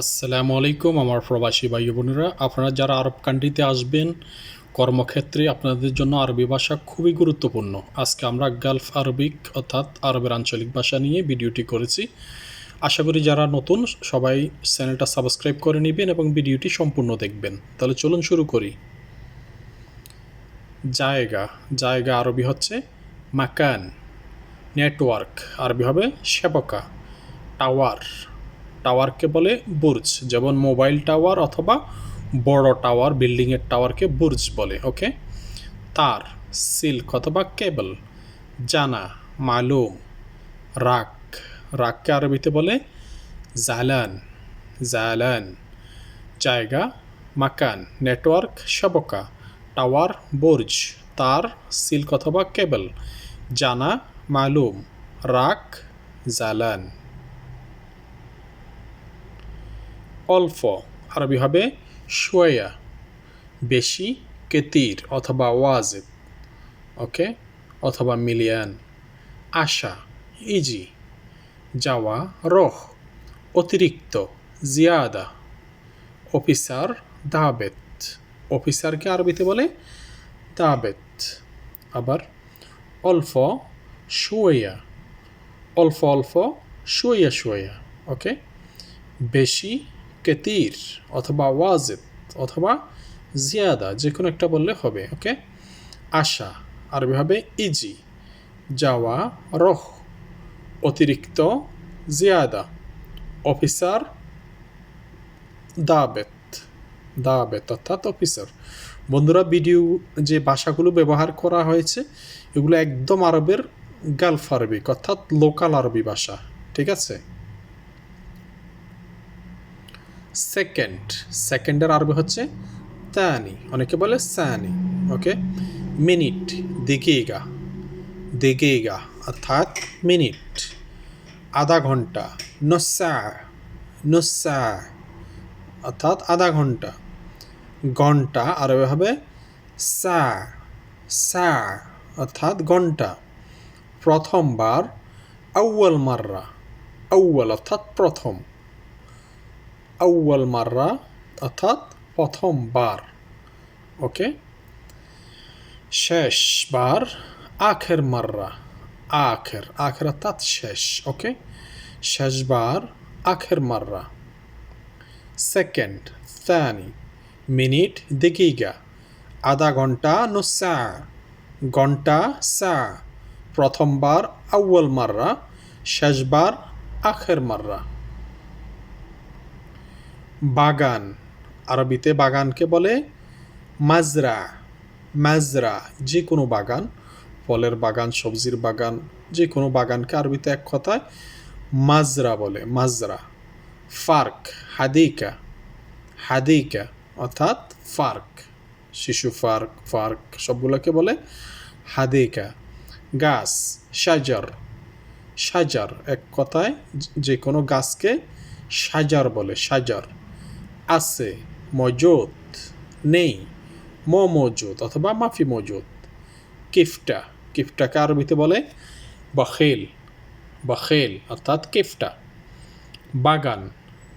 আসসালামু আলাইকুম আমার প্রবাসী ভাই বোনেরা। আপনারা যারা আরব কান্ট্রিতে আসবেন, কর্মক্ষেত্রে আপনাদের জন্য আরবি ভাষা খুবই গুরুত্বপূর্ণ। আজকে আমরা গালফ আরবিক অর্থাৎ আরবের আঞ্চলিক ভাষা নিয়ে ভিডিওটি করেছি। আশা করি যারা নতুন, সবাই চ্যানেলটা সাবস্ক্রাইব করে নেবেন এবং ভিডিওটি সম্পূর্ণ দেখবেন। তাহলে চলুন শুরু করি। জায়গা জায়গা আরবি হচ্ছে মাকান, নেটওয়ার্ক, আরবি হবে সেবকা, টাওয়ার। টাওয়ারকে বলে বুর্জ, যেমন মোবাইল টাওয়ার অথবা বড় টাওয়ার, বিল্ডিংয়ের টাওয়ারকে বুর্জ বলে, ওকে? তার, সিল্ক অথবা কেবল, জানা, মালুম, রাক, রাককে আরবিতে বলে জালান জালান, জায়গা, মাকান, নেটওয়ার্ক, সবকা, টাওয়ার, বুর্জ, তার, সিল্ক অথবা কেবল, জানা, মালুম, রাক, জালান। অল্প আরবি হবে শোয়া বেশি কেতির অথবা ওয়াজেদ ওকে, অথবা মিলিয়ান, আশা, ইজি, যাওয়া, রহ, অতিরিক্ত, জিয়াদা, অফিসার, দাবেত, অফিসারকে আরবিতে বলে দাবেত, আবার অল্প শুয়া অল্প অল্প শুয়া শুয়া ওকে, বেশি কেতির অথবা ওয়াজেদ অথবা জিয়াদা যে কোনো একটা বললে হবে, ওকে? আশা, আরবি হবে ইজি। যাওয়া, রহ, অতিরিক্ত জিয়াদা। অফিসার, দাবেত দাবেত অর্থাৎ অফিসার। বন্ধুরা, ভিডিও যে ভাষাগুলো ব্যবহার করা হয়েছে, এগুলো একদম আরবের গালফ আরবিক অর্থাৎ লোকাল আরবি ভাষা, ঠিক আছে? সেকেন্ড। সেকেন্ডের আরবি হচ্ছে তানি। অনেকে বলে সানি। ওকে? মিনিট। দিগেগা। দিগেগা। অর্থাৎ মিনিট। আধা ঘণ্টা। নসা নসা অর্থাৎ আধা ঘণ্টা। ঘণ্টা আরবি হবে সা। সা। অর্থাৎ ঘণ্টা। প্রথমবার, আউ্য়াল মাররা। আউ্য়াল অর্থাৎ প্রথম। আউ্য়াল মাররা অর্থাৎ প্রথমবার ওকে শেষবার আখের মাররা আখের আখের অর্থাৎ শেষ ওকে শেষবার আখের মাররা সেকেন্ড থানি মিনিট দিগিগা আধা ঘণ্টা নুসা ঘণ্টা সা প্রথমবার আউ্য়াল মাররা শেষবার আখের মাররা বাগান। আরবিতে বাগানকে বলে মাজরা। মাজরা যে কোনো বাগান, ফলের বাগান, সবজির বাগান যে কোনো বাগানকে আরবিতে এক কথায় মাজরা বলে, মাজরা। ফার্ক, হাদিকা। হাদিকা অর্থাৎ ফার্ক। শিশু ফার্ক ফার্ক সবগুলোকে বলে হাদিকা। গাছ সাজার সাজার এক কথায় যে কোনো গাছকে সাজার বলে সাজার আছে মজুদ নেই, ম মজুদ অথবা মাফি মজুদ কিফটা কিফটাকে আরবিতে বলে? বখেল বখেল অর্থাৎ কিফটা। বাগান,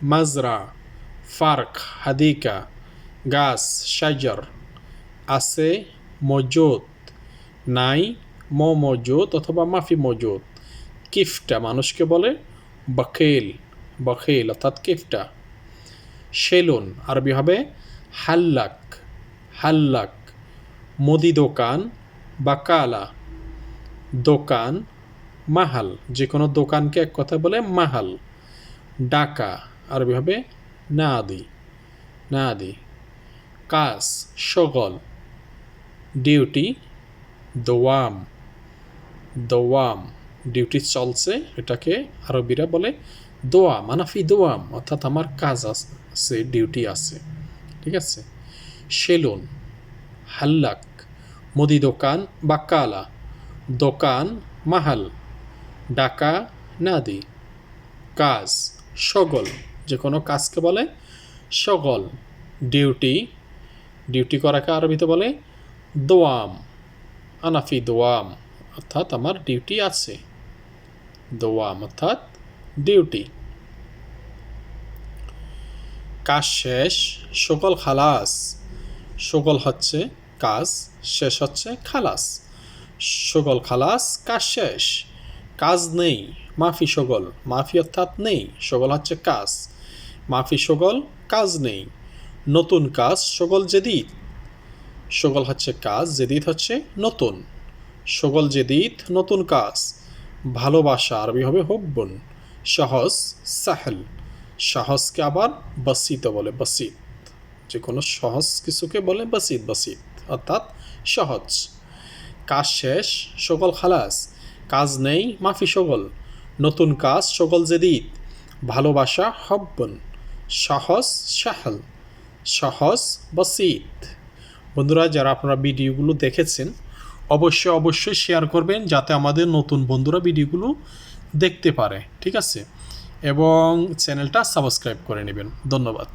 মাজরা, ফার্ক, হাদিকা, গাছ সাজার আছে মজুদ নাই, ম মজুদ অথবা মাফি মজুদ কিফটা মানুষকে বলে বখেল বখেল অর্থাৎ কিফটা। সেলুন আরবি হবে হাল্লাক হাল্লাক, মুদি দোকান বা কালা দোকান, মাহাল যে কোনো দোকানকে এক কথা বলে মাহাল, ডাকা, আরবি হবে না আদি না আদি কাজ সগল ডিউটি, দোয়াম দোয়াম, ডিউটি চলছে, এটাকে আরবিরা বলে দোয়া মানাফি দোয়াম, অর্থাৎ আমার কাজ আছে ডিউটি আছে, ঠিক আছে? সেলুন হাল্লাক, মুদি দোকান বাক্কালা দোকান, মাহাল, ডাকা, নাদি, কাজ, সগল যে কোনো কাজকে বলে সগল ডিউটি ডিউটি করাকে আরবিতে বলে দোয়াম, আনাফি দোয়াম, অর্থাৎ আমার ডিউটি আছে, দোয়াম, অর্থাৎ ডিউটি। কাজ শেষ, সকল খালাস। সকল হচ্ছে কাজ, শেষ হচ্ছে খালাস। সকল খালাস, কাজ শেষ। কাজ নেই, মাফি সকল। মাফি অর্থাৎ নেই, সকল হচ্ছে কাজ। মাফি সকল, কাজ নেই। নতুন কাজ, সকল জেদিদ। সকল হচ্ছে কাজ, জেদিদ হচ্ছে নতুন। সকল জেদিদ, নতুন কাজ। ভালোবাসা আরবি হবে হব্বন। সহজ, সাহেল। সহজকে আবার বাসিত বলে, বাসিত। যে কোনো সহজ কিছুকে বলে বাসিত বাসিত। অর্থাৎ সহজ। কাজ শেষ সকল খালাস। কাজ নেই, মাফি সকল নতুন কাজ সকল যে জেদিদ। ভালোবাসা হব্বন। সহজ, সাহেল। সহজ, বাসিত। বন্ধুরা, যারা আপনারা ভিডিওগুলো দেখেছেন, অবশ্যই অবশ্যই শেয়ার করবেন যাতে আমাদের নতুন বন্ধুরা ভিডিওগুলো দেখতে পারে ঠিক আছে? এবং চ্যানেলটা সাবস্ক্রাইব করে নেবেন। ধন্যবাদ।